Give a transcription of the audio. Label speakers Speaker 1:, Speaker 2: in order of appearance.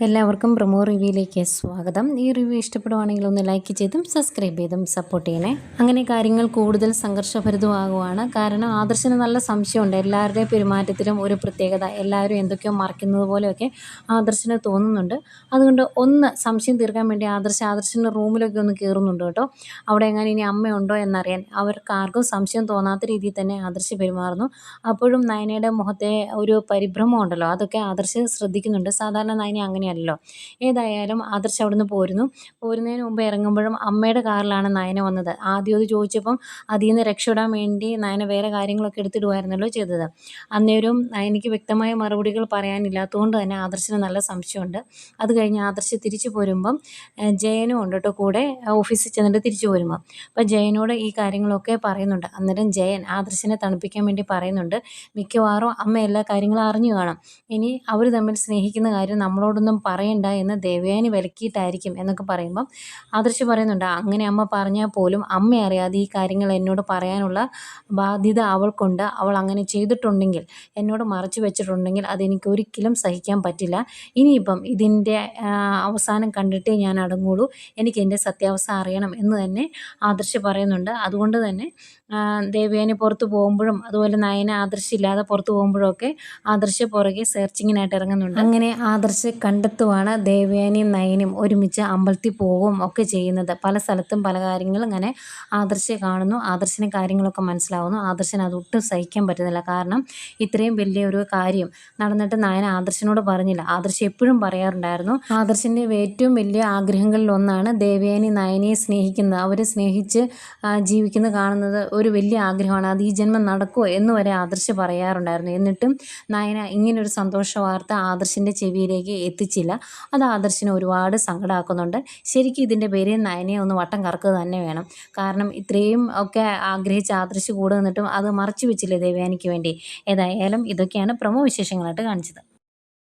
Speaker 1: എല്ലാവർക്കും പ്രമോ റിവ്യൂയിലേക്ക് സ്വാഗതം. ഈ റിവ്യൂ ഇഷ്ടപ്പെടുവാണെങ്കിൽ ഒന്ന് ലൈക്ക് ചെയ്തും സബ്സ്ക്രൈബ് ചെയ്തും സപ്പോർട്ട് ചെയ്യണേ. അങ്ങനെ കാര്യങ്ങൾ കൂടുതൽ സംഘർഷഭരിതമാകുവാണ്. കാരണം ആദർശന് നല്ല സംശയമുണ്ട്. എല്ലാവരുടെയും പെരുമാറ്റത്തിലും ഒരു പ്രത്യേകത. എല്ലാവരും എന്തൊക്കെയോ മറക്കുന്നത് പോലെയൊക്കെ ആദർശന് തോന്നുന്നുണ്ട്. അതുകൊണ്ട് ഒന്ന് സംശയം തീർക്കാൻ വേണ്ടി ആദർശ ആദർശന്റെ റൂമിലൊക്കെ ഒന്ന് കയറുന്നുണ്ട് കേട്ടോ. അവിടെ എങ്ങനെ ഇനി അമ്മയുണ്ടോ എന്നറിയാൻ അവർക്ക് ആർക്കും സംശയം തോന്നാത്ത രീതിയിൽ തന്നെ ആദർശ പെരുമാറുന്നു. അപ്പോഴും നയനയുടെ മുഖത്തെ ഒരു പരിഭ്രമം ഉണ്ടല്ലോ. അതൊക്കെ ആദർശ് ശ്രദ്ധിക്കുന്നുണ്ട്. സാധാരണ നയന അങ്ങനെയല്ലല്ലോ ഏതായാലും ആദർശ് അവിടുന്ന് പോരുന്നു. പോരുന്നതിന് മുമ്പ് ഇറങ്ങുമ്പോഴും അമ്മയുടെ കാറിലാണ് നയന വന്നത്. ആദ്യം അത് ചോദിച്ചപ്പം അതിൽ നിന്ന് രക്ഷപ്പെടാൻ വേണ്ടി നയന വേറെ കാര്യങ്ങളൊക്കെ എടുത്തിടുമായിരുന്നല്ലോ ചെയ്തത്. അന്നേരം നയനയ്ക്ക് വ്യക്തമായ മറുപടികൾ പറയാനില്ലാത്തതുകൊണ്ട് തന്നെ ആദർശിന് നല്ല സംശയമുണ്ട്. അത് കഴിഞ്ഞ് ആദർശ് തിരിച്ചു പോരുമ്പം ജയനും ഉണ്ട് കേട്ടോ കൂടെ ഓഫീസിൽ ചെന്നിട്ട് തിരിച്ചു പോരുമ്പം. അപ്പം ജയനോട് ഈ കാര്യങ്ങളൊക്കെ പറയുന്നുണ്ട്. അന്നേരം ജയൻ ആദർശിനെ തണുപ്പിക്കാൻ വേണ്ടി പറയുന്നുണ്ട്. മിക്കവാറും അമ്മ എല്ലാ കാര്യങ്ങളും അറിഞ്ഞു കാണും. ഇനി അവർ തമ്മിൽ സ്നേഹിക്കുന്ന കാര്യം നമ്മളോടൊന്നും പറയണ്ട എന്ന് ദേവയാനി വിലക്കിയിട്ടായിരിക്കും എന്നൊക്കെ പറയുമ്പം ആദർശ് പറയുന്നുണ്ട് അങ്ങനെ അമ്മ പറഞ്ഞാൽ പോലും അമ്മ അറിയാതെ ഈ കാര്യങ്ങൾ എന്നോട് പറയാനുള്ള ബാധ്യത അവൾക്കുണ്ട്. അവൾ അങ്ങനെ ചെയ്തിട്ടുണ്ടെങ്കിൽ എന്നോട് മറച്ചു വെച്ചിട്ടുണ്ടെങ്കിൽ അതെനിക്ക് ഒരിക്കലും സഹിക്കാൻ പറ്റില്ല. ഇനിയിപ്പം ഇതിന്റെ അവസാനം കണ്ടിട്ടേ ഞാൻ അടങ്ങുള്ളൂ. എനിക്ക് എന്റെ സത്യാവസ്ഥ അറിയണം എന്ന് തന്നെ ആദർശ് പറയുന്നുണ്ട്. അതുകൊണ്ട് തന്നെ ദേവയാനി പുറത്തു പോകുമ്പോഴും അതുപോലെ നയന ആദർശ് ഇല്ലാതെ പോകുമ്പോഴും പോകുമ്പോഴൊക്കെ ആദർശ് പുറകെ സെർച്ചിങ്ങിനായിട്ട് ഇറങ്ങുന്നുണ്ട്. അങ്ങനെ ആദർശ് കണ്ടെത്തുവാണ് ദേവയാനിയും നയനും ഒരുമിച്ച് അമ്പലത്തിൽ പോകും ഒക്കെ ചെയ്യുന്നത്. പല സ്ഥലത്തും പല കാര്യങ്ങളും ഇങ്ങനെ ആദർശെ കാണുന്നു. ആദർശിന് കാര്യങ്ങളൊക്കെ മനസ്സിലാവുന്നു. ആദർശന് അതൊട്ടും സഹിക്കാൻ പറ്റുന്നില്ല. കാരണം ഇത്രയും വലിയ ഒരു കാര്യം നടന്നിട്ട് നയന ആദർശനോട് പറഞ്ഞില്ല. ആദർശ് എപ്പോഴും പറയാറുണ്ടായിരുന്നു ആദർശിന്റെ ഏറ്റവും വലിയ ആഗ്രഹങ്ങളിൽ ഒന്നാണ് ദേവയാനി നയനയെ സ്നേഹിക്കുന്നത്. അവരെ സ്നേഹിച്ച് ജീവിക്കുന്നത് കാണുന്നത് ഒരു വലിയ ആഗ്രഹമാണ്. അത് ഈ ജന്മം നടക്കുമോ എന്ന് വരെ ആദർശ് പറയാറുണ്ടായിരുന്നു. എന്നിട്ടും നയന ഇങ്ങനൊരു സന്തോഷ വാർത്ത ആദർശിന്റെ ചെവിയിലേക്ക് എത്തിച്ചില്ല അത് ആദർശിനെ ഒരുപാട് സങ്കടമാക്കുന്നുണ്ട് ശരിക്കും ഇതിന്റെ പേര് നയനയെ ഒന്ന് വട്ടം കറക്കുക തന്നെ വേണം. കാരണം ഇത്രയും ഒക്കെ ആഗ്രഹിച്ച ആദർശ് കൂടെ നിന്നിട്ടും അത് മറച്ചു വെച്ചില്ലേ ദേവയാനിക്ക് വേണ്ടി? ഏതായാലും ഇതൊക്കെയാണ് പ്രമോ വിശേഷങ്ങളായിട്ട് കാണിച്ചത്.